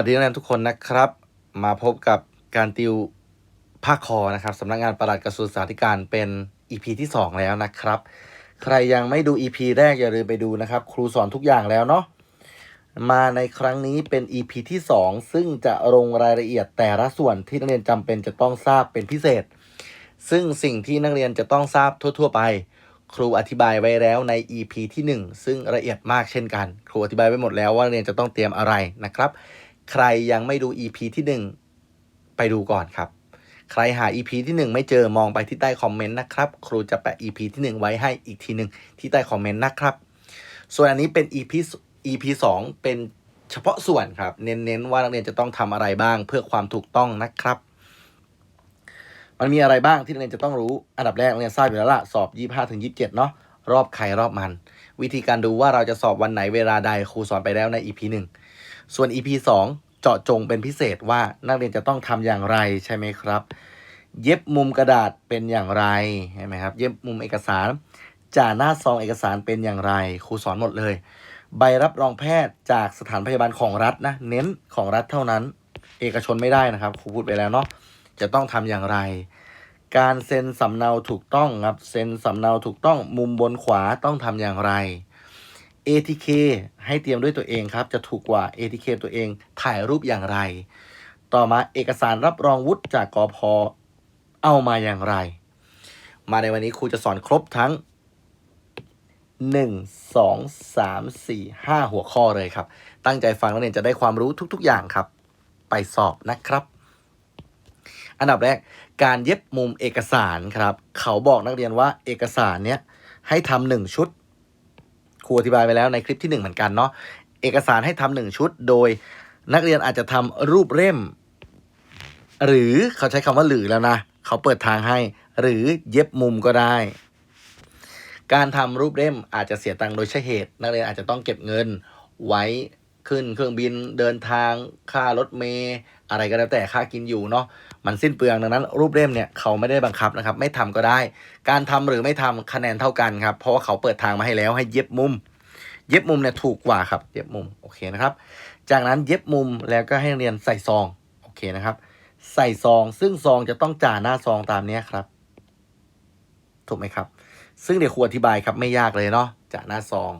วัสดีนักเรียนทุกคนนะครับ มาพบกับการติวภาคคอนะครับสำนักงานปลัดกระทรวงศึกษาธิการเป็น EP ที่ 2 แล้วนะครับ ใครยังไม่ดู EP แรกอย่าลืมไปดูนะครับ ครูสอนทุกอย่างแล้วเนาะมาในครั้งนี้เป็น EP ที่ 2 ซึ่งจะลงรายละเอียดแต่ละส่วนที่นักเรียนจำเป็นจะต้องทราบเป็นพิเศษ ซึ่งสิ่งที่นักเรียนจะต้องทราบทั่ว ๆ ไป ครูอธิบายไว้แล้วใน EP ที่ 1 ซึ่งละเอียดมากเช่นกัน ครูอธิบายไว้หมดแล้วว่านักเรียนจะต้องเตรียมอะไรนะครับ ใครยังไม่ดู EP ที่ 1 ไปดูก่อนครับ ใครหา EP ที่ 1 ไม่เจอมองไปที่ใต้คอมเมนต์นะครับ ครูจะแปะ EP ที่ 1 ไว้ให้อีกทีหนึ่งที่ใต้คอมเมนต์นะครับ ส่วนอันนี้เป็น EP EP 2 เป็นเฉพาะส่วนครับ เน้นๆว่านักเรียนจะต้องทำอะไรบ้างเพื่อความถูกต้องนะครับ มันมีอะไรบ้างที่นักเรียนจะต้องรู้ อันดับแรกนักเรียนทราบอยู่แล้วล่ะ สอบ 25ถึง27 เนาะรอบใครรอบมัน วิธีการดูว่าเราจะสอบวันไหนเวลาใดครูสอนไปแล้วใน EP 1 ส่วน EP 2 เจาะจงเป็นพิเศษว่านักเรียนจะต้องทำอย่างไรใช่ไหมครับ เย็บมุมกระดาษเป็นอย่างไรใช่ไหมครับ เย็บมุมเอกสารจ่าหน้าซองเอกสารเป็นอย่างไรครูสอนหมดเลย ใบรับรองแพทย์จากสถานพยาบาลของรัฐนะ เน้นของรัฐเท่านั้น เอกชนไม่ได้นะครับครูพูดไปแล้วเนาะจะต้องทำอย่างไร การเซ็นสำเนาถูกต้องครับเซ็นสำเนาถูกต้องมุมบนขวาต้องทำอย่างไร ATK ให้เตรียมด้วยตัวเองครับ จะถูกกว่า ATK ตัวเองถ่ายรูปอย่างไร ต่อมาเอกสารรับรองวุฒิจากกอพเอามาอย่างไร มาในวันนี้ครูจะสอนครบทั้ง 1 2 3 4 5 หัวข้อเลยครับ ตั้งใจฟังนักเรียนจะได้ความรู้ทุก ๆ อย่างครับ ไปสอบนะครับ อันดับแรกการเย็บมุมเอกสารครับ เขาบอกนักเรียนว่าเอกสารเนี้ยให้ทำหนึ่งชุด ครูอธิบายไปแล้วในคลิปที่หนึ่งเหมือนกันเนาะเอกสารให้ทำหนึ่งชุดโดยนักเรียนอาจจะทำรูปเล่ม หรือเขาใช้คำว่าหรือแล้วนะ เขาเปิดทางให้ หรือเย็บมุมก็ได้ การทำรูปเล่มอาจจะเสียตังค์โดยใช่เหตุ นักเรียนอาจจะต้องเก็บเงินไว้ขึ้นเครื่องบินเดินทางค่ารถเมย์อะไรก็แล้วแต่ค่ากินอยู่เนาะ มันสิ้นเปลืองดังนั้น รูปเล่มเนี่ยเขาไม่ได้บังคับนะครับ ไม่ทำก็ได้ การทำหรือไม่ทำคะแนนเท่ากันครับ เพราะว่าเขาเปิดทางมาให้แล้วให้เย็บมุม เย็บมุมเนี่ยถูกกว่าครับ เย็บมุมโอเคนะครับ จากนั้นเย็บมุมแล้วก็ให้เรียนใส่ซองโอเคนะครับ ใส่ซองซึ่งซองจะต้องจ่าหน้าซองตามเนี้ครับ ถูกไหมครับ ซึ่งเดี๋ยวครูอธิบายครับไม่ยากเลยเนาะจ่าหน้าซอง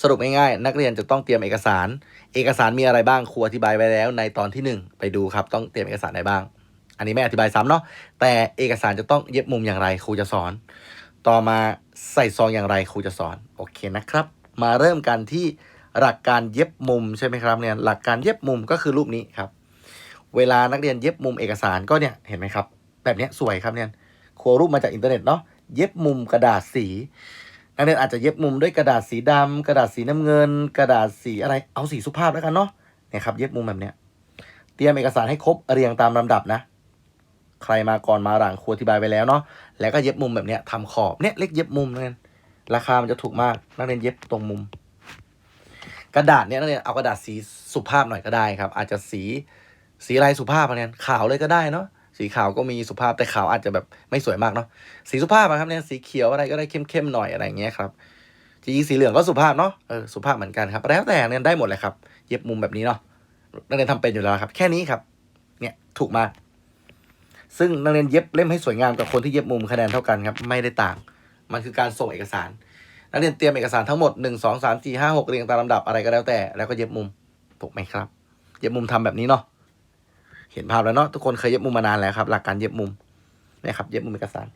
สรุปง่ายๆนักเรียนจะต้องเตรียมเอกสาร เอกสารมีอะไรบ้างครูอธิบายไว้แล้ว ในตอนที่หนึ่งไปดูครับ ต้องเตรียมเอกสารอะไรบ้าง อันนี้ไม่อธิบายซ้ำเนาะแต่เอกสารจะต้องเย็บมุมอย่างไรครูจะสอน ต่อมาใส่ซองอย่างไรครูจะสอนโอเคนะครับ มาเริ่มกันที่หลักการเย็บมุมใช่ไหมครับเนี่ยหลักการเย็บมุมก็คือรูปนี้ครับ เวลานักเรียนเย็บมุมเอกสารก็เนี่ยเห็นไหมครับ แบบนี้สวยครับเนี่ยครูรูปมาจากอินเทอร์เน็ตเนาะเย็บมุมกระดาษสี นักเรียนอาจจะเย็บมุมด้วยกระดาษสีดำกระดาษสีน้ำเงิน กระดาษสีอะไรเอาสีสุภาพแล้วกันเนาะเนี่ยครับเย็บมุมแบบเนี้ยเตรียมเอกสารให้ครบเรียงตามลำดับนะ ใครมาก่อนมาหลังครูอธิบายไปแล้วเนาะแล้วก็เย็บมุมแบบเนี้ยทำขอบเนี่ยเล็กเย็บมุมนักเรียนราคามันจะถูกมากนักเรียนเย็บตรงมุม กระดาษเนี่ยนักเรียนเอากระดาษสีสุภาพหน่อยก็ได้ครับ อาจจะสีสีอะไรสุภาพนักเรียนขาวเลยก็ได้เนาะ สีขาวก็มีสุภาพแต่ขาวอาจจะแบบไม่สวยมากเนาะสีสุภาพอะครับเนี่ยสีเขียวอะไรก็ได้เข้มๆหน่อยอะไรอย่างเงี้ยครับจริงๆสีเหลืองก็สุภาพเนาะเออสุภาพเหมือนกันครับแล้วแต่เนี่ยได้หมดเลยครับ เย็บมุมแบบนี้เนาะนักเรียนทำเป็นอยู่แล้วครับ แค่นี้ครับเนี่ยถูกมากซึ่งนักเรียนเย็บเล่มให้สวยงามกับคนที่เย็บมุมคะแนนเท่ากันครับไม่ได้ต่าง มันคือการส่งเอกสาร นักเรียนเตรียมเอกสารทั้งหมดหนึ่งสองสามสี่ห้าหกเรียงตามลำดับอะไรก็แล้วแต่ แล้วก็เย็บมุมถูกไหมครับ เย็บมุมทำแบบนี้เนาะ เห็นภาพแล้วเนาะทุกคนเคยเย็บมุมมานานแล้วครับ หลักการเย็บมุมนี่ครับ เย็บมุมเอกสาร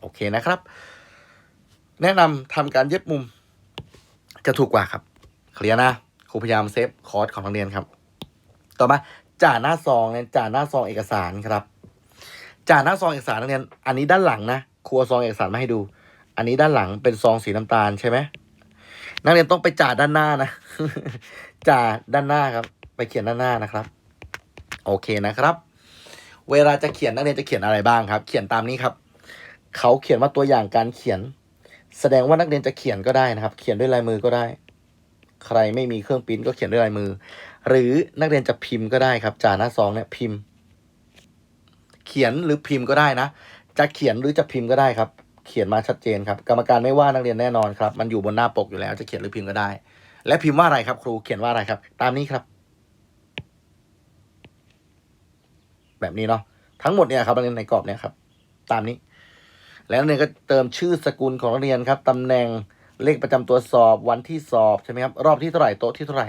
โอเคนะครับ แนะนำทำการเย็บมุม จะถูกกว่าครับ เคลียร์นะครูพยายามเซฟคอร์สของนักเรียนครับ ต่อมาจ่าหน้าซองเนี่ยจ่าหน้าซองเอกสารครับจ่าหน้าซองเอกสารนักเรียนอันนี้ด้านหลังนะครูเอาซองเอกสารมาให้ดู อันนี้ด้านหลังเป็นซองสีน้ำตาลใช่ไหมนักเรียนต้องไปจ่าด้านหน้านะจ่าด้านหน้าครับ ไปเขียนด้านหน้านะครับ โอเคนะครับ เวลาจะเขียนนักเรียนจะเขียนอะไรบ้างครับ เขียนตามนี้ครับ เขาเขียนว่าตัวอย่างการเขียน แสดงว่านักเรียนจะเขียนก็ได้นะครับ เขียนด้วยลายมือก็ได้ ใครไม่มีเครื่องปริ้นก็เขียนด้วยลายมือ หรือนักเรียนจะพิมพ์ก็ได้ครับจ่าหน้าซองเนี่ยพิมพ์ เขียนหรือพิมพ์ก็ได้นะ จะเขียนหรือจะพิมพ์ก็ได้ครับเขียนมาชัดเจนครับกรรมการไม่ว่านักเรียนแน่นอนครับ มันอยู่บนหน้าปกอยู่แล้วจะเขียนหรือพิมพ์ก็ได้ และพิมพ์ว่าอะไรครับ ครูเขียนว่าอะไรครับ ตามนี้ครับ แบบนี้เนาะทั้งหมดเนี่ยครับนักเรียนในกรอบเนี่ยครับ ตามนี้ แล้วเรียก็เติมชื่อสกุลของนักเรียนครับตำแหน่งเลขประจำตัวสอบวันที่สอบใช่ไหมครับรอบที่เท่าไหร่โต๊ะที่เท่าไหร่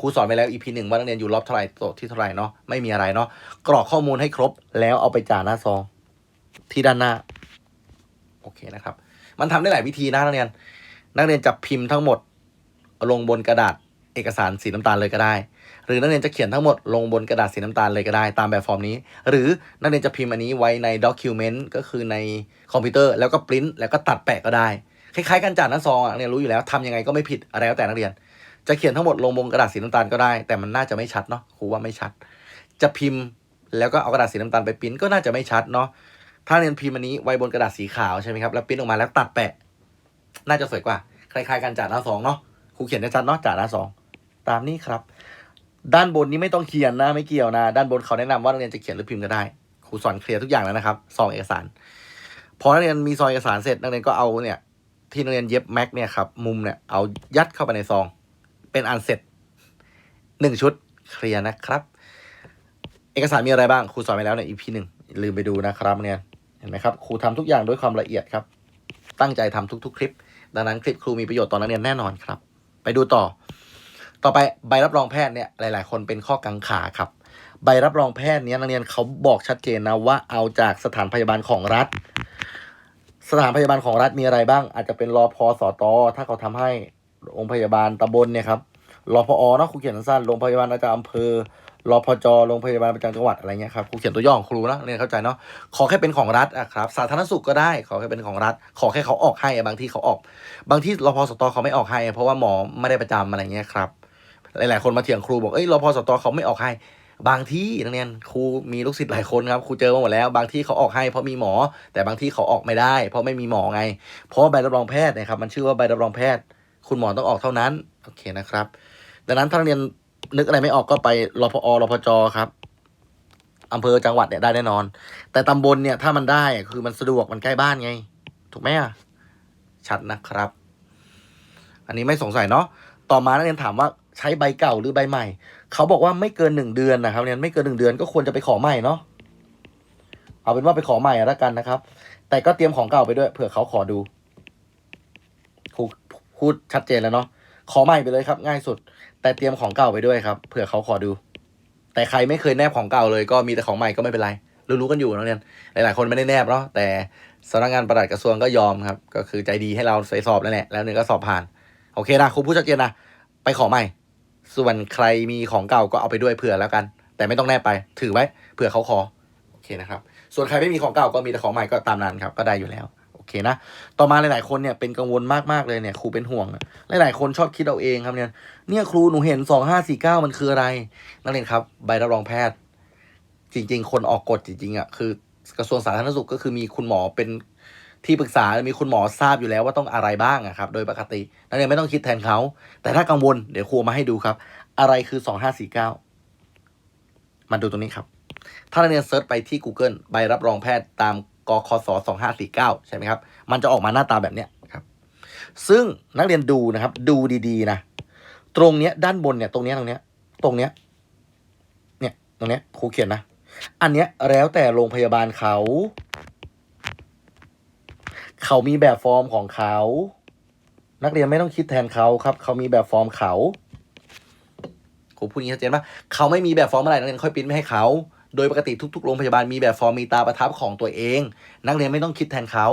ครูสอนไปแล้ว EP หนึ่งว่านักเรียนอยู่รอบเท่าไหร่โต๊ะที่เท่าไหร่เนาะไม่มีอะไรเนาะกรอกข้อมูลให้ครบ แล้วเอาไปจ่าหน้าซอง ที่ด้านหน้า โอเคนะครับ มันทำได้หลายวิธีนะนักเรียน นักเรียนจะพิมพ์ทั้งหมด ลงบนกระดาษเอกสารสีน้ำตาลเลยก็ได้ หรือนักเรียนจะเขียนทั้งหมดลงบนกระดาษสีน้ำตาลเลยก็ได้ตามแบบฟอร์มนี้ หรือนักเรียนจะพิมพ์อันนี้ไว้ในด็อกิวเมนต์ก็คือในคอมพิวเตอร์แล้วก็ปริ้นแล้วก็ตัดแปะก็ได้ คล้ายๆกันจ่าหน้าซองอะนักเรียนรู้อยู่แล้วทำยังไงก็ไม่ผิดอะไรแล้วแต่นักเรียน จะเขียนทั้งหมดลงบนกระดาษสีน้ำตาลก็ได้ แต่มันน่าจะไม่ชัดเนาะครูว่าไม่ชัด จะพิมพ์แล้วก็เอากระดาษสีน้ำตาลไปปริ้นก็น่าจะไม่ชัดเนาะถ้าเรียนพิมพ์อันนี้ไว้บนกระดาษสีขาวใช่ไหมครับแล้วปริ้นออกมาแล้วตัดแปะ น่าจะสวยกว่าคล้ายๆกันจ่าหน้าซองเนาะครูเขียนได้ชัดเนาะจ่าหน้าซองตามนี้ครับ ด้านบนนี้ไม่ต้องเขียนนะไม่เกี่ยวนะ ด้านบนเขาแนะนำว่านักเรียนจะเขียนหรือพิมพ์ก็ได้ครูสอนเคลียร์ทุกอย่างแล้วนะครับซองเอกสาร พอนักเรียนมีซองเอกสารเสร็จนักเรียนก็เอาเนี่ย ที่นักเรียนเย็บแม็กเนี่ยครับมุมเนี่ยเอายัดเข้าไปในซอง เป็นอันเสร็จหนึ่งชุดเคลียร์นะครับ เอกสารมีอะไรบ้างครูสอนไปแล้วใน EP หนึ่งลืมไปดูนะครับเนี่ยเห็นไหมครับครูทำทุกอย่างด้วยความละเอียดครับ ตั้งใจทำทุก ๆ คลิป ดังนั้นคลิปครูมีประโยชน์ต่อนักเรียนแน่นอนครับ ไปดูต่อ ต่อไปใบรับรองแพทย์เนี่ยหลาย ๆ คนเป็นข้อกังขาครับ ใบรับรองแพทย์เนี้ยนักเรียนเขาบอกชัดเจนนะว่าเอาจากสถานพยาบาลของรัฐ สถานพยาบาลของรัฐมีอะไรบ้าง อาจจะเป็นรอพอสอตอถ้าเขาทำให้โรงพยาบาลตำบลเนี่ยครับรอพอเนาะครูเขียนสั้นโรงพยาบาลประจำอำเภอรอพจโรงพยาบาลประจำจังหวัดอะไรเงี้ยครับครูเขียนตัวย่อของครูนะเรียนเข้าใจเนาะขอแค่เป็นของรัฐอะครับสาธารณสุขก็ได้ขอแค่เป็นของรัฐ ขอแค่เขาออกให้บางที่เขาออก บางที่รอพสตอเขาไม่ออกให้ เพราะว่าหมอไม่ได้ประจำอะไรเงี้ยครับ หลาย ๆ คนมาเถียงครูบอกเอ้ยรพสตเขาไม่ออกให้ บางที่นักเรียนครูมีลูกศิษย์หลายคนครับครูเจอมาหมดแล้ว บางที่เขาออกให้เพราะมีหมอ แต่บางที่เขาออกไม่ได้ เพราะไม่มีหมอไง เพราะใบรับรองแพทย์นะครับมันชื่อว่าใบรับรองแพทย์ คุณหมอต้องออกเท่านั้นโอเคนะครับ ดังนั้นถ้านักเรียนนึกอะไรไม่ออกก็ไปรพอรพจครับอำเภอจังหวัดเนี่ยได้แน่นอน แต่ตำบลเนี่ยถ้ามันได้คือมันสะดวกมันใกล้บ้านไง ถูกไหมอะชัดนะครับ อันนี้ไม่สงสัยเนาะต่อมานักเรียนถามว่า ใช้ใบเก่าหรือใบใหม่ เขาบอกว่าไม่เกินหนึ่งเดือนนะครับเนี่ยไม่เกินหนึ่งเดือนก็ควรจะไปขอใหม่เนาะเอาเป็นว่าไปขอใหม่แล้วกันนะครับ แต่ก็เตรียมของเก่าไปด้วยเผื่อเขาขอดูครูพูดชัดเจนแล้วเนาะขอใหม่ไปเลยครับ ง่ายสุด แต่เตรียมของเก่าไปด้วยครับเผื่อเขาขอดู แต่ใครไม่เคยแนบของเก่าเลยก็มีแต่ของใหม่ก็ไม่เป็นไรรู้ๆกันอยู่นักเรียหลายๆคนไม่ได้แนบเนาะแต่สำนักงานประหลัดกระทรวงก็ยอมครับ ก็คือใจดีให้เราไปสอบนั่นแหละแล้วเนี่ยก็สอบผ่าน โอเคนะครูพูดชัดเจนนะไปขอใหม่ ส่วนใครมีของเก่าก็เอาไปด้วยเผื่อแล้วกัน แต่ไม่ต้องแนบไป ถือไว้เผื่อเขาขอโอเคนะครับ ส่วนใครไม่มีของเก่าก็มีแต่ของใหม่ก็ตามนั้นครับ ก็ได้อยู่แล้วโอเคนะ ต่อมาหลายๆคนเนี่ยเป็นกังวลมากๆเลยเนี่ยครูเป็นห่วง หลายๆคนชอบคิดเอาเองครับเนี่ยเนี่ยครูหนูเห็นสองห้าสี่เก้ามันคืออะไร นักเรียนครับ ใบรับรองแพทย์ จริง ๆ คนออกกฎจริงๆอะคือกระทรวงสาธารณสุขก็คือมีคุณหมอเป็น ที่ปรึกษามีคุณหมอทราบอยู่แล้วว่าต้องอะไรบ้างครับ โดยปกตินักเรียนไม่ต้องคิดแทนเขา แต่ถ้ากังวลเดี๋ยวครูมาให้ดูครับ อะไรคือสองห้าสี่เก้ามาดูตรงนี้ครับ ถ้านักเรียนเซิร์ชไปที่ Google ใบรับรองแพทย์ตามกคศสองห้าสี่เก้าใช่ไหมครับ มันจะออกมาหน้าตาแบบเนี้ยครับ ซึ่งนักเรียนดูนะครับ ดูดีๆนะ ตรงเนี้ยด้านบนเนี่ย ตรงเนี้ยตรงเนี้ย ตรงเนี้ย เนี่ย ตรงเนี้ยครูเขียนนะ อันเนี้ยแล้วแต่โรงพยาบาลเขา เขามีแบบฟอร์มของเขา นักเรียนไม่ต้องคิดแทนเขาครับ เขามีแบบฟอร์มเขาครูพูดอย่างนี้ชัดเจนว่าเขาไม่มีแบบฟอร์มอะไรนักเรียนค่อยปิ้นไม่ให้เขา โดยปกติทุกๆโรงพยาบาลมีแบบฟอร์มมีตาประทับของตัวเอง นักเรียนไม่ต้องคิดแทนเขา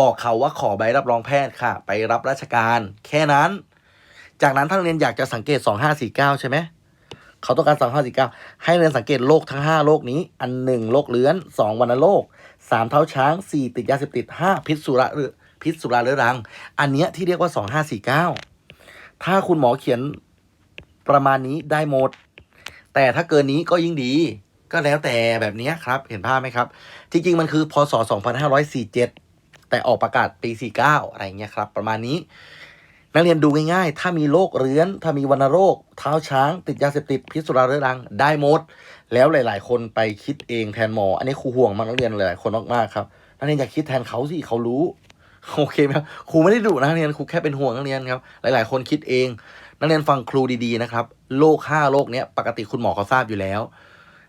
บอกเขาว่าขอใบรับรองแพทย์ค่ะ ไปรับราชการ แค่นั้น จากนั้นถ้านักเรียนอยากจะสังเกตสองห้าสี่เก้าใช่ไหมเขาต้องการสองห้าสี่เก้าให้เรียนสังเกตโรคทั้งห้าโรคนี้ อันหนึ่งโรคเลื้อนสองวัณโรค สามเท้าช้างสี่ติดยาเสพติดห้าพิษสุราหรือพิษสุราเรื้อรัง อันเนี้ยที่เรียกว่าสองห้าสี่เก้าถ้าคุณหมอเขียนประมาณนี้ได้หมด แต่ถ้าเกินนี้ก็ยิ่งดีก็แล้วแต่แบบนี้ครับ เห็นภาพไหมครับ จริง ๆ มันคือพศ 2547 แต่ออกประกาศปี 49 อะไรเงี้ยครับ ประมาณนี้ นักเรียนดูง่ายๆ ถ้ามีโรคเรื้อน ถ้ามีวัณโรค เท้าช้าง ติดยาเสพติด พิษสุราเรื้อรัง ได้หมด แล้วหลาย ๆ คนไปคิดเองแทนหมอ อันนี้ครูห่วงมากนักเรียนหลายๆคนมากๆครับนักเรียนอย่าคิดแทนเขาสิเขารู้โอเคไหมครับครูไม่ได้ดุนะนักเรียนครูแค่เป็นห่วงนักเรียนครับหลาย ๆ คนคิดเอง นักเรียนฟังครูดีๆนะครับโรคห้าโรคเนี้ยปกติคุณหมอเขาทราบอยู่แล้ว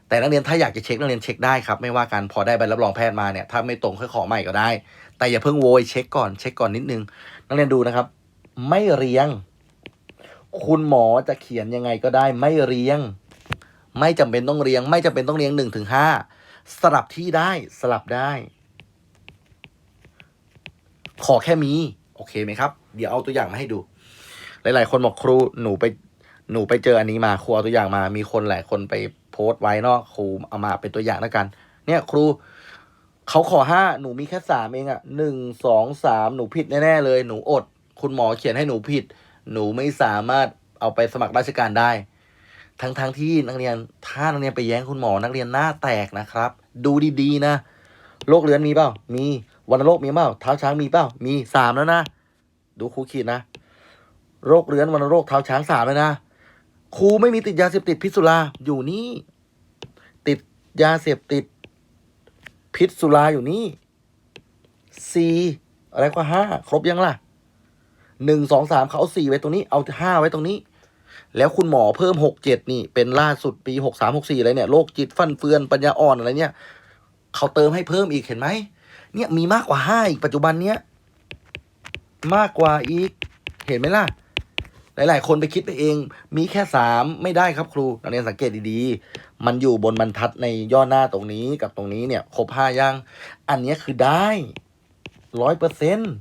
แต่นักเรียนถ้าอยากจะเช็คนักเรียนเช็คได้ครับไม่ว่ากันพอได้ใบรับรองแพทย์มาเนี่ยถ้าไม่ตรงค่อยขอใหม่ก็ได้ แต่อย่าเพิ่งโวยเช็คก่อนเช็คก่อนนิดนึง นักเรียนดูนะครับ ไม่เรียง คุณหมอจะเขียนยังไงก็ได้ไม่เรียง ไม่จำเป็นต้องเรียง ไม่จำเป็นต้องเรียงหนึ่งถึงห้าสลับที่ได้สลับได้ ขอแค่มี โอเคไหมครับ เดี๋ยวเอาตัวอย่างมาให้ดู หลาย ๆ คนบอกครูหนูไปหนูไปเจออันนี้มาครูเอาตัวอย่างมา มีคนหลายคนไปโพสต์ไว้เนาะครูเอามาเป็นตัวอย่างแล้วกัน เนี่ยครูเขาขอห้าหนูมีแค่สามเองอะหนึ่งสองสามหนูผิดแน่ๆเลย หนูอด คุณหมอเขียนให้หนูผิด หนูไม่สามารถเอาไปสมัครราชการได้ ทั้งๆทที่นักเรียนถ้านักเรียนไปแย้งคุณหมอนักเรียนหน้าแตกนะครับ ดูดีๆนะโรคเรื้อนมีเปล่า มีวัณโรคมีเปล่าเท้าช้างมีเปล่า มีสามแล้วนะ ดูครูขีดนะ โรคเรื้อนวัณโรคเท้าช้างสามแล้วนะครูไม่มีติดยาเสพติดพิษสุราอยู่นี่ ติดยาเสพติดพิษสุราอยู่นี่สี่อะไรก็ห้าครบยังล่ะหนึ่งสองสามเขาเอาสี่ไว้ตรงนี้ เอาห้าไว้ตรงนี้ แล้วคุณหมอเพิ่มหกเจ็ดนี่เป็นล่าสุดปีหกสามหกสี่อะไรเนี่ยโรคจิตฟันเฟือนปัญญาอ่อนอะไรเนี่ยเขาเติมให้เพิ่มอีกเห็นไหมเนี่ยมีมากกว่าห้าอีกปัจจุบันเนี้ยมากกว่าอีกเห็นไหมล่ะ หลาย ๆ คนไปคิดไปเอง มีแค่สามไม่ได้ครับครูนักเรียนสังเกตดี ๆ มันอยู่บนบรรทัดในย่อหน้าตรงนี้กับตรงนี้เนี่ย ครบห้ายัง อันนี้คือได้ร้อยเปอร์เซ็นต์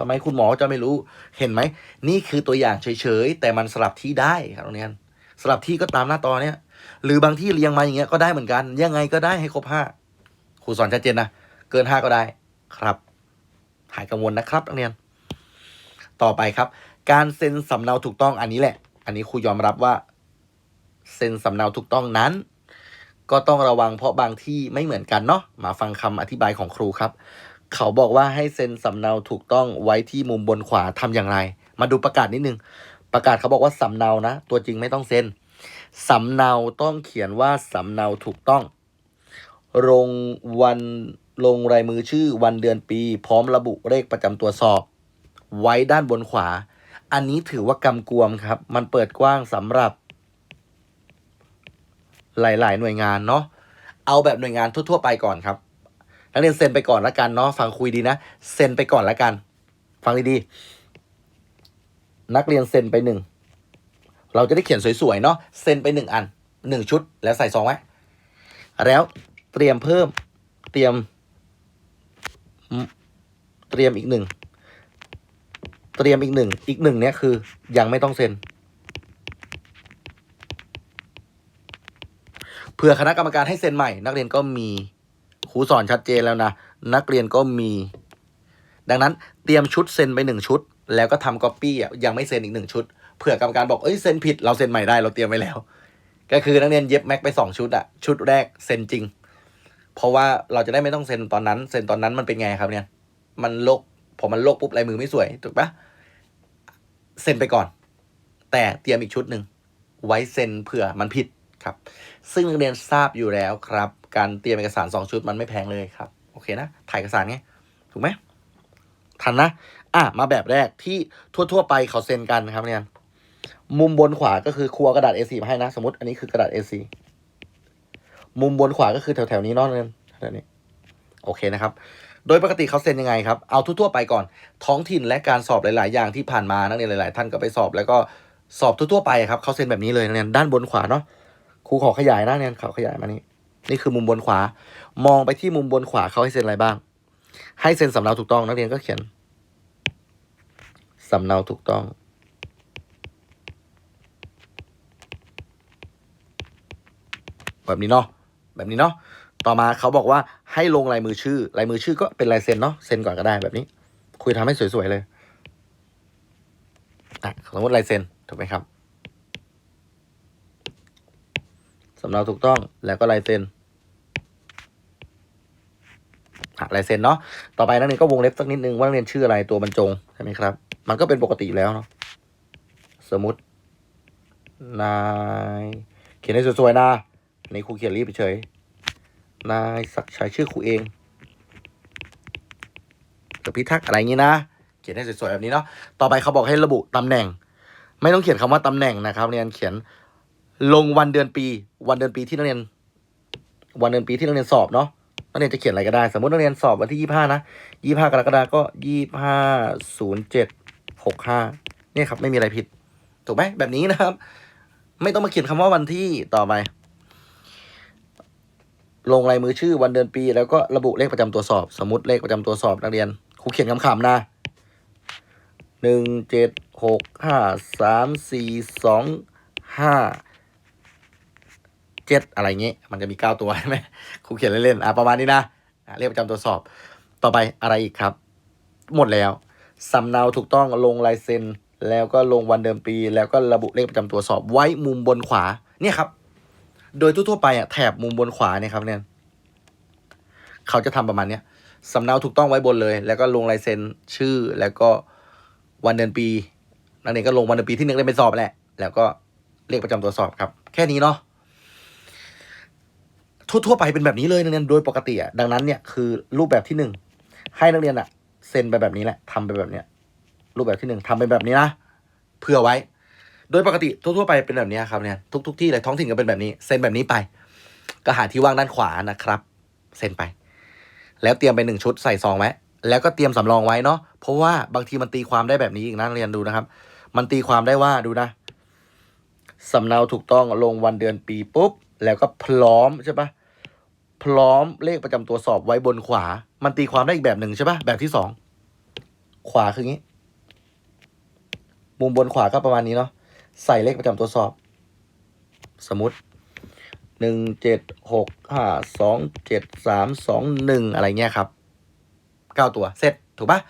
ทำไมคุณหมอจะไม่รู้เห็นไหม นี่คือตัวอย่างเฉยๆ แต่มันสลับที่ได้ครับนักเรียนสลับที่ก็ตามหน้าตอเนี้ยหรือบางที่เรียงมาอย่างเงี้ยก็ได้เหมือนกัน ยังไงก็ได้ให้ครบห้าครูสอนชัดเจนนะเกินห้าก็ได้ครับ หายกังวลนะครับนักเรียน ต่อไปครับ การเซ็นสำเนาถูกต้องอันนี้แหละ อันนี้ครูยอมรับว่า เซ็นสำเนาถูกต้องนั้น ก็ต้องระวังเพราะบางที่ไม่เหมือนกันเนาะมาฟังคำอธิบายของครูครับ เขาบอกว่าให้เซ็นสำเนาถูกต้องไว้ที่มุมบนขวาทำอย่างไร มาดูประกาศนิดนึง ประกาศเขาบอกว่าสำเนานะ ตัวจริงไม่ต้องเซ็นสำเนาต้องเขียนว่าสำเนาถูกต้อง ลงวันลงรายมือชื่อวันเดือนปี พร้อมระบุเลขประจำตัวสอบ ไว้ด้านบนขวา อันนี้ถือว่ากำกวมครับ มันเปิดกว้างสำหรับหลาย ๆ หน่วยงานเนาะ เอาแบบหน่วยงานทั่ว ๆ ไปก่อนครับ นักเรียนเซ็นไปก่อนละกันเนาะฟังคุยดีนะเซ็นไปก่อนละกัน ฟังดีๆนักเรียนเซ็นไปหนึ่งเราจะได้เขียนสวยๆเนาะเซ็นไปหนึ่งอันหนึ่งชุดแล้วใส่ซองไว้แล้วเตรียมเพิ่มเตรียม เตรียมอีกหนึ่งเตรียมอีกหนึ่งอีกหนึ่งเนี้ยคือยังไม่ต้องเซ็นเผื่อคณะกรรมการให้เซ็นใหม่ นักเรียนก็มี ครูสอนชัดเจนแล้วนะ นักเรียนก็มี ดังนั้นเตรียมชุดเซ็นไปหนึ่งชุด แล้วก็ทำก๊อปปี้อะยังไม่เซ็นอีกหนึ่งชุดเผื่อกรรมการบอกเอ้ยเซ็นผิดเราเซ็นใหม่ได้เราเตรียมไว้แล้ว ก็คือนักเรียนเย็บแม็กไปสองชุดอะชุดแรกเซ็นจริง เพราะว่าเราจะได้ไม่ต้องเซ็นตอนนั้นเซ็นตอนนั้นมันเป็นไงครับเนี่ย มันโลกพอมันโลกปุ๊บลายมือไม่สวยถูกปะเซ็นไปก่อน แต่เตรียมอีกชุดหนึ่งไว้เซ็นเผื่อมันผิดครับ ซึ่งนักเรียนทราบอยู่แล้วครับ การเตรียมเอกสารสองชุดมันไม่แพงเลยครับ โอเคนะ ถ่ายเอกสารไงถูกไหมทันนะ อะ มาแบบแรกที่ทั่ว ๆ ไปเขาเซ็นกันนะครับเนี่ยมุมบนขวาก็คือครัวกระดาษ A4 มาให้นะ สมมติอันนี้คือกระดาษ A4 มุมบนขวาก็คือแถวๆนี้นอกเรียนแถวนี้โอเคนะครับ โดยปกติเขาเซ็นยังไงครับ เอาทั่วๆไปก่อน ท้องถิ่นและการสอบหลาย ๆ อย่างที่ผ่านมานักเรียนหลาย ๆ ท่านก็ไปสอบแล้วก็สอบทั่วๆไปครับเขาเซ็นแบบนี้เลยนักเรียนด้านบนขวาเนาะครูขอขยายนะเนี่ยเขอขยายมานี่ นี่คือมุมบนขวา มองไปที่มุมบนขวาเขาให้เซ็นอะไรบ้าง ให้เซ็นสำเนาถูกต้องนักเรียนก็เขียนสำเนาถูกต้อง แบบนี้เนาะแบบนี้เนาะต่อมาเขาบอกว่าให้ลงลายมือชื่อลายมือชื่อก็เป็นลายเซ็นเนาะเซ็นก่อนก็ได้แบบนี้ คุยทำให้สวยๆเลยอะสมมติลายเซ็นถูกไหมครับ สำเนาถูกต้องแล้วก็ลายเซ็นลายเซ็นเนาะต่อไปนักเรียนก็วงเล็บสักนิดนึงว่านักเรียนชื่ออะไรตัวบรรจงใช่ไหมครับ มันก็เป็นปกติแล้วเนาะสมมตินาย เขียนให้สวยๆนะอันนี้ครูเขียนรีบเฉยนายศักดิ์ชัยชื่อครูเองกับพิทักษ์อะไรอย่างนี้นะ เขียนให้สวยๆแบบนี้เนาะ ต่อไปเขาบอกให้ระบุตำแหน่ง ไม่ต้องเขียนคำว่าตำแหน่งนะครับนักเรียนเขียน ลงวันเดือนปี วันเดือนปีที่นักเรียน วันเดือนปีที่นักเรียนสอบเนาะนักเรียนจะเขียนอะไรก็ได้ สมมตินักเรียนสอบวันที่ยี่ห้านะยี่ห้ากรกฎาก็ยี่ห้าศูนย์เจ็ดหกห้าเนี่ยครับ ไม่มีอะไรผิด ถูกไหมแบบนี้นะครับ ไม่ต้องมาเขียนคำว่าวันที่ต่อไป ลงลายมือชื่อวันเดือนปี แล้วก็ระบุเลขประจำตัวสอบ สมมติเลขประจำตัวสอบนักเรียนครูเขียนคำๆนะหนึ่งเจ็ดหกห้าสามสี่สองห้า เจ็ดอะไรเงี้ยมันจะมีเก้าตัวใช่ไหมครูเขียนเล่นๆอะประมาณนี้นะอะเลขประจำตัวสอบ ต่อไปอะไรอีกครับ หมดแล้วสำเนาถูกต้องลงลายเซ็น แล้วก็ลงวันเดือนปี แล้วก็ระบุเลขประจำตัวสอบ ไว้มุมบนขวาเนี่ยครับ โดยทั่วๆไปอะแถบมุมบนขวาเนี่ยครับเนี่ยเขาจะทำประมาณเนี้ยสำเนาถูกต้องไว้บนเลย แล้วก็ลงลายเซ็นชื่อแล้วก็วันเดือนปี นักเรียนก็ลงวันเดือนปีที่หนึ่งได้ไปสอบแหละ แล้วก็เลขประจำตัวสอบครับ แค่นี้เนาะ ทั่ว ๆ ไปเป็นแบบนี้เลยนักเรียนโดยปกติอะดังนั้นเนี่ยคือรูปแบบที่หนึ่งให้นักเรียนอะเซ็นไปแบบนี้แหละทำไปแบบเนี้ยรูปแบบที่หนึ่งทำไปแบบนี้นะเผื่อไว้ โดยปกติทั่วๆไปเป็นแบบนี้ครับเนี่ยทุกๆที่เลยท้องถิ่นก็เป็นแบบนี้เซ็นแบบนี้ไป ก็หาที่ว่างด้านขวานะครับเซ็นไป แล้วเตรียมไปหนึ่งชุดใส่ซองไว้แล้วก็เตรียมสำรองไว้เนาะเพราะว่าบางทีมันตีความได้แบบนี้อีกนะนักเรียนดูนะครับ มันตีความได้ว่าดูนะสำเนาถูกต้องลงวันเดือนปีปุ๊บ แล้วก็พร้อมใช่ปะ พร้อมเลขประจำตัวสอบไว้บนขวา มันตีความได้อีกแบบหนึ่งใช่ปะแบบที่สองขวาคืองี้ มุมบนขวาก็ประมาณนี้เนาะใส่เลขประจำตัวสอบ สมมติหนึ่งเจ็ดหกห้าสองเจ็ดสามสองหนึ่งอะไรเงี้ยครับเก้าตัวเสร็จถูกปะ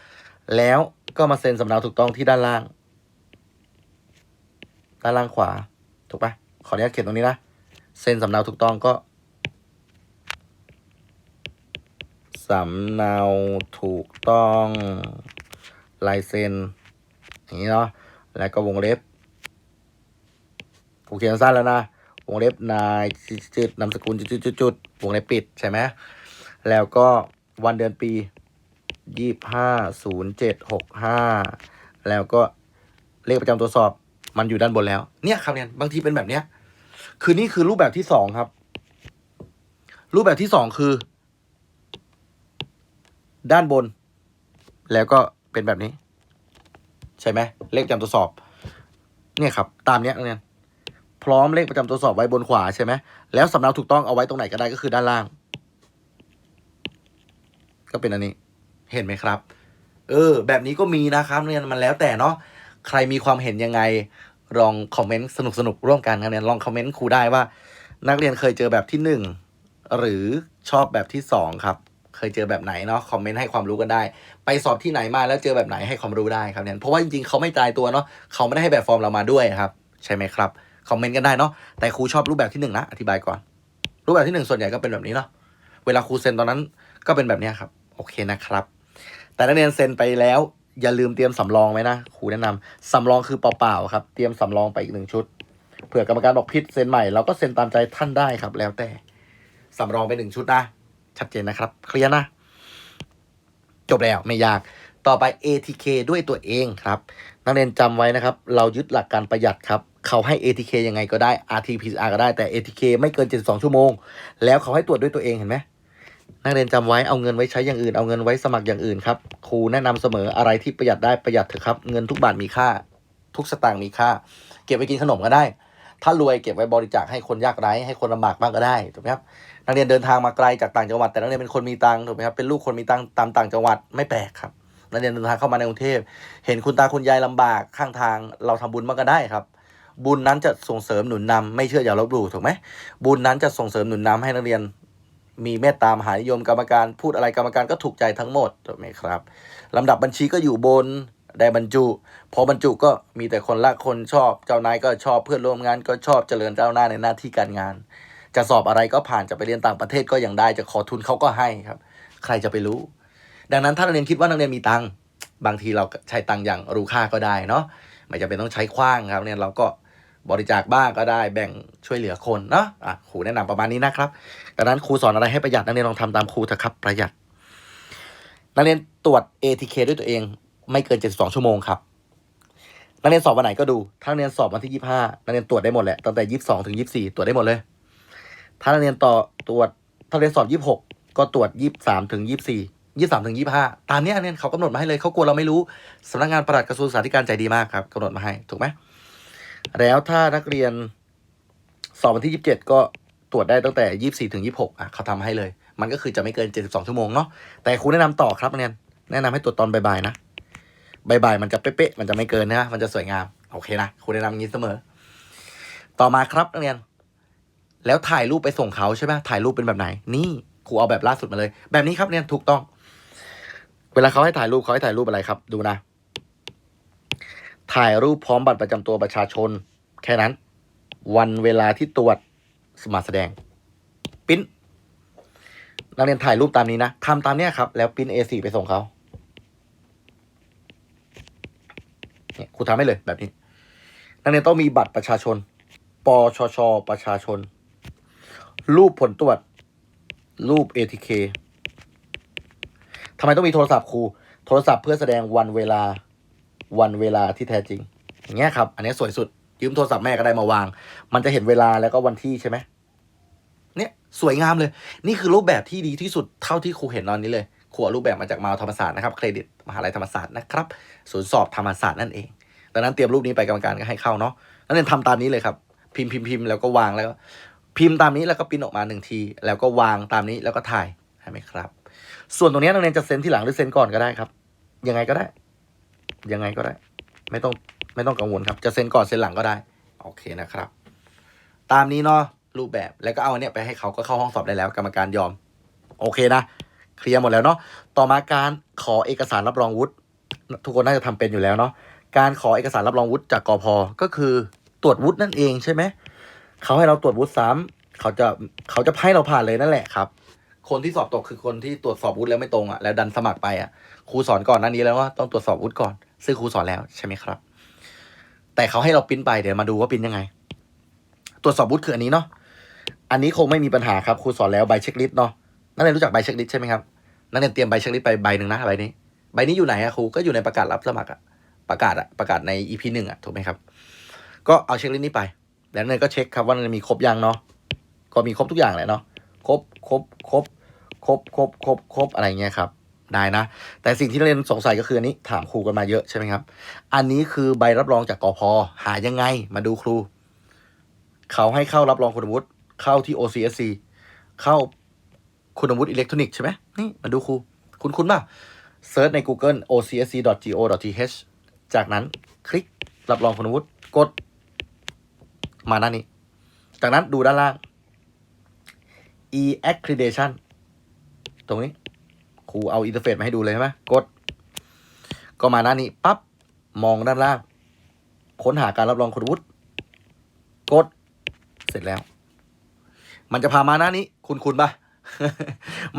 แล้วก็มาเซ็นสำเนาถูกต้องที่ด้านล่าง ด้านล่างขวา ถูกปะขออนุญาตเขียนตรงนี้นะ เซ็นสำเนาถูกต้องก็ สำเนาถูกต้องลายเซ็นอย่างนี้เนาะแล้วก็วงเล็บผมเขียนสั้นแล้วนะ วงเล็บนายจุดนามสกุลจุดๆๆๆวงเล็บปิดใช่ไหมแล้วก็วันเดือนปียี่ห้าศูนย์เจ็ดหกห้าแล้วก็เลขประจำตัวสอบมันอยู่ด้านบนแล้ว เนี่ยครับเนี่ยบางทีเป็นแบบเนี้ย คือนี่คือรูปแบบที่สองครับ รูปแบบที่สองคือ ด้านบน แล้วก็เป็นแบบนี้ ใช่ไหมเลขประจำตัวสอบ เนี่ยครับ ตามเนี้ยนักเรียพร้อมเลขประจำตัวสอบไว้บนขวาใช่ไหมแล้วสำเนาถูกต้องเอาไว้ตรงไหนก็ได้ก็คือด้านล่าง ก็เป็นอันนี้ เห็นไหมครับ เออ แบบนี้ก็มีนะครับนักเรียมันแล้วแต่เนาะใครมีความเห็นยังไงลองคอมเมนต์สนุกสนุกร่วมกันครับเนี่ยลองคอมเมนต์ครูได้ว่า นักเรียนเคยเจอแบบที่หนึ่งหรือชอบแบบที่สองครับ เคยเจอแบบไหนเนาะคอมเมนต์ให้ความรู้กันได้ ไปสอบที่ไหนมาแล้วเจอแบบไหนให้ความรู้ได้ครับเนี่ยเพราะว่าจริงๆเขาไม่ตายตัวเนาะเขาไม่ได้ให้แบบฟอร์มเรามาด้วยครับใช่ไหมครับคอมเมนต์กันได้เนาะแต่ครูชอบรูปแบบที่หนึ่งนะอธิบายก่อน รูปแบบที่หนึ่งส่วนใหญ่ก็เป็นแบบนี้เนาะเวลาครูเซ็นตอนนั้นก็เป็นแบบนี้ครับโอเคนะครับ แต่นักเรียนเซ็นไปแล้ว อย่าลืมเตรียมสำรองไว้นะครูแนะนำสำรองคือเปล่าๆครับ เตรียมสำรองไปอีกหนึ่งชุดเผื่อกรรมการบอกผิดเซ็นใหม่เราก็เซ็นตามใจท่านได้ครับ แล้วแต่สำรองไปหนึ่งชุดนะ ชัดเจนนะครับ เคลียร์นะ จบแล้วไม่ยาก ต่อไป ATK ด้วยตัวเองครับ นักเรียนจำไว้นะครับ เรายึดหลักการประหยัดครับ เขาให้ ATK ยังไงก็ได้ RT-PCR ก็ได้แต่ ATK ไม่เกิน 72 ชั่วโมง แล้วเขาให้ตรวจด้วยตัวเองเห็นไหมนักเรียนจำไว้เอาเงินไว้ใช้อย่างอื่นเอาเงินไว้สมัครอย่างอื่นครับครูแนะนำเสมออะไรที่ประหยัดได้ประหยัดเถอะครับ เงินทุกบาทมีค่า ทุกสตางค์มีค่า เก็บไว้กินขนมก็ได้ ถ้ารวยเก็บไว้บริจาคให้คนยากไร้ให้คนลำบากบ้างก็ได้ถูกไหมครับ นักเรียนเดินทางมาไกลจากต่างจังหวัด แต่นักเรียนเป็นคนมีตังค์ถูกไหมครับเป็นลูกคนมีตังค์ตามต่างจังหวัดไม่แปลกครับนักเรียนเดินทางเข้ามาในกรุงเทพเห็นคุณตาคุณยายลำบากข้างทางเราทำบุญมาก็ได้ครับ บุญนั้นจะส่งเสริมหนุนนำไม่เชื่ออย่าลบหลู่ถูกไหมบุญนั้นจะส่งเสริมหนุนนำให้นักเรียนมีเมตตามหานิยมกรรมการพูดอะไรกรรมการก็ถูกใจทั้งหมดถูกไหมครับลำดับบัญชีก็อยู่บนได้บรรจุ พอบรรจุก็มีแต่คนละคนชอบ เจ้านายก็ชอบเพื่อนร่วมงานก็ชอบเจริญเจ้าหน้าในหน้าที่การงาน จะสอบอะไรก็ผ่านจะไปเรียนต่างประเทศก็ยังได้จะขอทุนเขาก็ให้ครับ ใครจะไปรู้ ดังนั้นถ้านักเรียนคิดว่านักเรียนมีตังบางทีเราใช้ตังอย่างรู้ค่าก็ได้เนาะไม่จำเป็นต้องใช้คว้างครับเนี่ยเราก็บริจาคบ้างก็ได้แบ่งช่วยเหลือคนเนาะอะครูแนะนำประมาณนี้นะครับดังนั้นครูสอนอะไรให้ประหยัดนักเรียนลองทำตามครูเถอะครับประหยัดนักเรียนตรวจ ATK ด้วยตัวเอง ไม่เกิน 72 ชั่วโมงครับนักเรียนสอบวันไหนก็ดู ถ้านักเรียนสอบวันที่ยี่ห้านักเรียนตรวจได้หมดแหละตั้งแต่ยี่สองถึงยี่สี่ตรวจได้หมดเลย ถ้านักเรียนต่อตรวจถ้าเรียนสอบยี่หกก็ตรวจยี่สามถึงยี่สี่ยี่สามถึงยี่ห้าตามนี้เนี่ยเขากำหนดมาให้เลยเขากลัวเราไม่รู้สำนักงานประหลัดกระทรวงศึกษาธิการใจดีมากครับกำหนดมาให้ถูกไหมแล้วถ้านักเรียนสอบวันที่ยี่สิบเจ็ดก็ตรวจได้ตั้งแต่ยี่สี่ถึงยี่หกอะเขาทำให้เลย มันก็คือจะไม่เกินเจ็ดสิบสองชั่วโมงเนาะแต่ครูแนะนำต่อครับนักเรียนแนะนำให้ตรวจตอนบ่ายๆนะบ่ายๆมันจะเป๊ะๆมันจะไม่เกินนะมันจะสวยงามโอเคนะครูแนะนำอย่างนี้เสมอ ต่อมาครับนักเรียน แล้วถ่ายรูปไปส่งเขาใช่ไหมถ่ายรูปเป็นแบบไหน นี่ครูเอาแบบล่าสุดมาเลย แบบนี้ครับเนี่ยถูกต้อง เวลาเขาให้ถ่ายรูปเขาให้ถ่ายรูปอะไรครับ ดูนะ ถ่ายรูปพร้อมบัตรประจำตัวประชาชน แค่นั้น วันเวลาที่ตรวจสมัครแสดง ปิ้นนักเรียนถ่ายรูปตามนี้นะทำตามเนี้ยครับ แล้วปิ้น A4 ไปส่งเขาเนี่ยครูทำให้เลยแบบนี้นักเรียนต้องมีบัตรประชาชน ปชช ประชาชน รูปผลตรวจ รูป ATK ทำไมต้องมีโทรศัพท์ครู โทรศัพท์เพื่อแสดงวันเวลา วันเวลาที่แท้จริง อย่างเงี้ยครับ อันนี้สวยสุด ยืมโทรศัพท์แม่ก็ได้มาวาง มันจะเห็นเวลาแล้วก็วันที่ใช่ไหมเนี่ยสวยงามเลย นี่คือรูปแบบที่ดีที่สุดเท่าที่ครูเห็นตอนนี้เลยครูเอารูปแบบมาจากมหาธรรมศาสตร์นะครับ เครดิตมหาลัยธรรมศาสตร์นะครับศูนย์สอบธรรมศาสตร์นั่นเอง ดังนั้นเตรียมรูปนี้ไปกรรมการก็ให้เข้าเนาะนักเรียนทำตามนี้เลยครับ พิมพ์พิมพ์พิมพ์แล้วก็วางแล้ว พิมพ์ตามนี้แล้วก็ปริ้นออกมาหนึ่งที แล้วก็วางตามนี้แล้วก็ถ่ายใช่ไหมครับ ส่วนตรงนี้นักเรียนจะเซ็นที่หลังหรือเซ็นก่อนก็ได้ครับ ยังไงก็ได้ ยังไงก็ได้ ไม่ต้องไม่ต้องกังวลครับ จะเซ็นก่อนเซ็นหลังก็ได้ โอเคนะครับ ตามนี้เนาะรูปแบบแล้วก็เอาอันเนี้ยไปให้เขาก็เข้าห้องสอบได้แล้ว กรรมการยอม โอเคนะ เคลียร์หมดแล้วเนาะต่อมาการขอเอกสารรับรองวุฒิทุกคนน่าจะทำเป็นอยู่แล้วเนาะการขอเอกสารรับรองวุฒิจากกอพก็คือตรวจวุฒินั่นเองใช่ไหม เขาให้เราตรวจวุฒิซ้ำเขาจะเขาจะให้เราผ่านเลยนั่นแหละครับ คนที่สอบตกคือคนที่ตรวจสอบวุฒิแล้วไม่ตรงอะแล้วดันสมัครไปอะครูสอนก่อนหน้านี้แล้วว่าต้องตรวจสอบวุฒิก่อน ซึ่งครูสอนแล้วใช่ไหมครับ แต่เขาให้เราปริ้นไปเดี๋ยวมาดูว่าปริ้นยังไง ตรวจสอบวุฒิคืออันนี้เนาะอันนี้คงไม่มีปัญหาครับครูสอนแล้วใบเช็คลิสต์เนาะนักเรียนรู้จักใบเช็คลิสต์ใช่ไหมครับนักเรียนเตรียมใบเช็คลิสต์ไปใบหนึ่งนะใบนี้ ใบนี้อยู่ไหนอะครูก็อยู่ในประกาศรับสมัครอะประกาศอะประกาศใน EP หนึ่งอะถูกไหมครับ ก็เอาเช็คลิสต์นี้ไป แล้วเรียก็เช็คครับว่านักเรียนมีครบยังเนาะก็มีครบทุกอย่างแหละเนาะครบครบครบครบครบครบครบอะไรเงี้ยครับได้นะ แต่สิ่งที่เรียนสงสัยก็คืออันนี้ถามครูกันมาเยอะใช่ไหมครับ อันนี้คือใบรับรองจากกอพหายังไงมาดูครู เขาให้เข้ารับรองคุณวุฒิเข้าที่ OCSC เข้าคุณวุฒิอิเล็กทรอนิกส์ใช่ไหมนี่มาดูครู คุณคุณป่ะเซิร์ชใน Google ocsc.go.th จากนั้นคลิกรับรองคุณวุฒิกด มาหน้านี้ จากนั้นดูด้านล่าง e accreditation ตรงนี้ครูเอาอินเทอร์เฟซมาให้ดูเลยใช่ไหมกด ก็มาหน้านี้ปั๊บมองด้านล่าง ค้นหาการรับรองคุณวุฒิกด เสร็จแล้ว มันจะพามาหน้านี้ คุณคุณปะ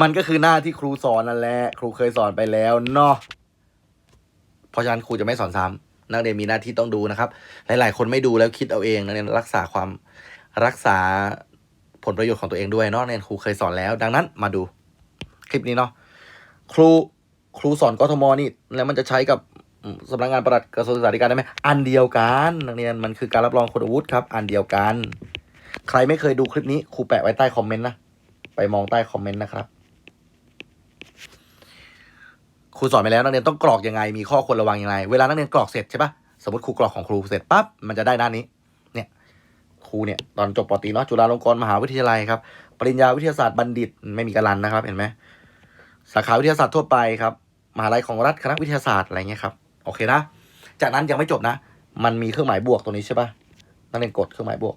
มันก็คือหน้าที่ครูสอนนั่นแหละ ครูเคยสอนไปแล้วเนาะเพราะฉะนั้นครูจะไม่สอนซ้ำ นักเรียนมีหน้าที่ต้องดูนะครับ หลาย ๆ คนไม่ดูแล้วคิดเอาเองนักเรียนรักษาความรักษาผลประโยชน์ของตัวเองด้วยเนาะนักเรียนครูเคยสอนแล้ว ดังนั้นมาดูคลิปนี้เนาะครูครูสอนกทมนี่แล้วมันจะใช้กับสำนักงานปลัดกระทรวงศึกษาธิการได้ไหมอันเดียวกันนักเรียนมันคือการรับรองคุณวุฒิครับ อันเดียวกัน ใครไม่เคยดูคลิปนี้ครูแปะไว้ใต้คอมเมนต์นะไปมองใต้คอมเมนต์นะครับ ครูสอนไปแล้วนักเรียนต้องกรอกยังไงมีข้อควรระวังยังไง เวลานักเรียนกรอกเสร็จใช่ปะสมมติครูกรอกของครูเสร็จปั๊บมันจะได้หน้านี้ เนี่ยครูเนี่ยตอนจบปตีเนาะจุฬาลงกรณ์มหาวิทยาลัยครับปริญญาวิทยาศาสตร์บัณฑิตไม่มีการันนะครับ เห็นไหมสาขาวิทยาศาสตร์ทั่วไปครับมหาลัยของรัฐคณะวิทยาศาสตร์อะไรเงี้ยครับโอเคนะจากนั้นยังไม่จบนะ มันมีเครื่องหมายบวกตรงนี้ใช่ปะนักเรียนกดเครื่องหมายบวก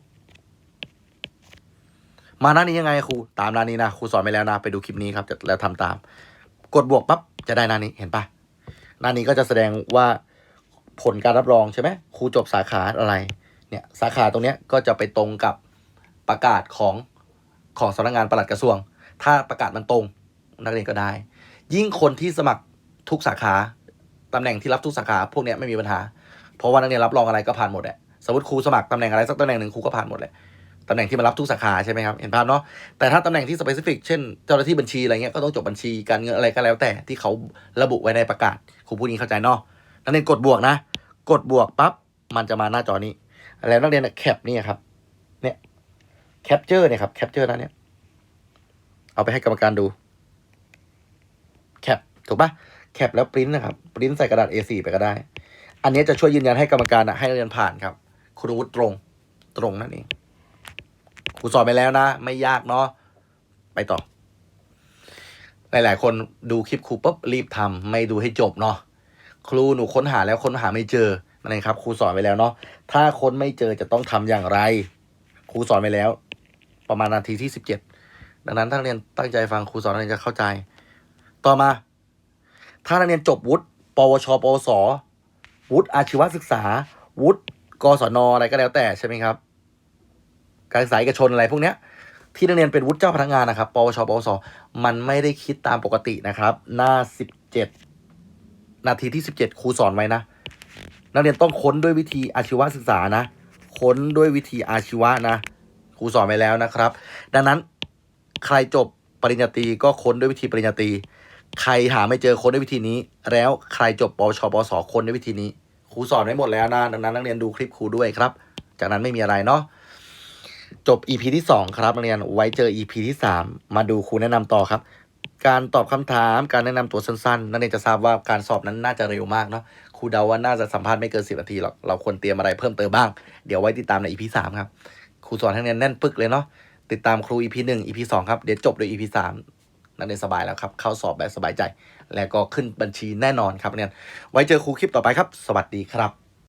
มาหน้านี้ยังไงครูตามหน้านี้นะครูสอนไปแล้วนะไปดูคลิปนี้ครับแล้วทำตาม กดบวกปั๊บจะได้หน้านี้เห็นปะหน้านี้ก็จะแสดงว่าผลการรับรองใช่ไหมครูจบสาขาอะไรเนี่ยสาขาตรงเนี้ยก็จะไปตรงกับประกาศของของสำนักงานปลัดกระทรวง ถ้าประกาศมันตรงนักเรียนก็ได้ ยิ่งคนที่สมัครทุกสาขาตำแหน่งที่รับทุกสาขาพวกเนี้ยไม่มีปัญหา เพราะว่านักเรียนรับรองอะไรก็ผ่านหมดแหละสมมติครูสมัครตำแหน่งอะไรสักตำแหน่งหนึ่งครูก็ผ่านหมดแหละ ตำแหน่งที่มารับทุกสาขาใช่ไหมครับเห็นภาพเนาะแต่ถ้าตำแหน่งที่สเปซิฟิกเช่นเจ้าหน้าที่บัญชีอะไรเงี้ยก็ต้องจบบัญชีการเงินอะไรก็แล้วแต่ที่เขาระบุไว้ในประกาศครูพูดนี้เข้าใจเนาะนักเรียนกดบวกนะ กดบวกปั๊บมันจะมาหน้าจอนี้ แล้วนักเรียนแคปนี่ครับเนี่ยแคปเจอร์เนี่ยครับแคปเจอร์นะเนี่ยเอาไปให้กรรมการดูแคปถูกปะแคปแล้วปริ้นนะครับปริ้นใส่กระดาษ A4 ไปก็ได้ อันนี้จะช่วยยืนยันให้กรรมการอะให้นักเรียนผ่านครับคุณวุฒิตรงตรงนั่นเอง ครูสอนไปแล้วนะ ไม่ยากเนาะไปต่อ หลาย ๆ คนดูคลิปครูปุ๊บรีบทำไม่ดูให้จบเนาะครูหนูค้นหาแล้วค้นหาไม่เจอนั่นเองครับครูสอนไปแล้วเนาะถ้าค้นไม่เจอจะต้องทำอย่างไรครูสอนไปแล้ว ประมาณนาทีที่สิบเจ็ดดังนั้นถ้านเรียนตั้งใจฟังครูสอนนักเรียนจะเข้าใจ ต่อมา ถ้านักเรียนจบวุฒิปวช ปวส วุฒิอาชีวศึกษา วุฒิกศนอะไรก็แล้วแต่ใช่ไหมครับ การศึกษาเอกชนอะไรพวกเนี้ยที่นักเรียนเป็นวุฒิเจ้าพนักงานนะครับ ปวช ปวส มันไม่ได้คิดตามปกตินะครับ หน้าสิบเจ็ดนาทีที่สิบเจ็ดครูสอนไว้นะ นักเรียนต้องค้นด้วยวิธีอาชีวศึกษานะ ค้นด้วยวิธีอาชีวะนะ ครูสอนไปแล้วนะครับ ดังนั้นใครจบปริญญาตรีก็ค้นด้วยวิธีปริญญาตรี ใครหาไม่เจอค้นด้วยวิธีนี้ แล้วใครจบปวช ปวส ค้นด้วยวิธีนี้ ครูสอนไว้หมดแล้วนะ ดังนั้นนักเรียนดูคลิปครูด้วยครับ จากนั้นไม่มีอะไรเนาะ จบ EP ที่ 2 ครับนักเรียนไว้เจอ EP ที่ 3 มาดูครูแนะนำต่อครับ การตอบคำถามการแนะนำตัวสั้นๆนักเรียนจะทราบว่าการสอบนั้นน่าจะเร็วมากเนาะครูเดาว่าน่าจะสัมภาษณ์ไม่เกิน10นาทีหรอกเราควรเตรียมอะไรเพิ่มเติมบ้าง เดี๋ยวไว้ติดตามใน EP 3ครับครูสอนให้นักเรียนแน่นปึกเลยเนาะติดตามครู EP 1 EP 2ครับเดี๋ยวจบโดย EP 3นักเรียนสบายแล้วครับเข้าสอบแบบสบายใจ และก็ขึ้นบัญชีแน่นอนครับนักเรียนไว้เจอครูคลิปต่อไปครับ สวัสดีครับ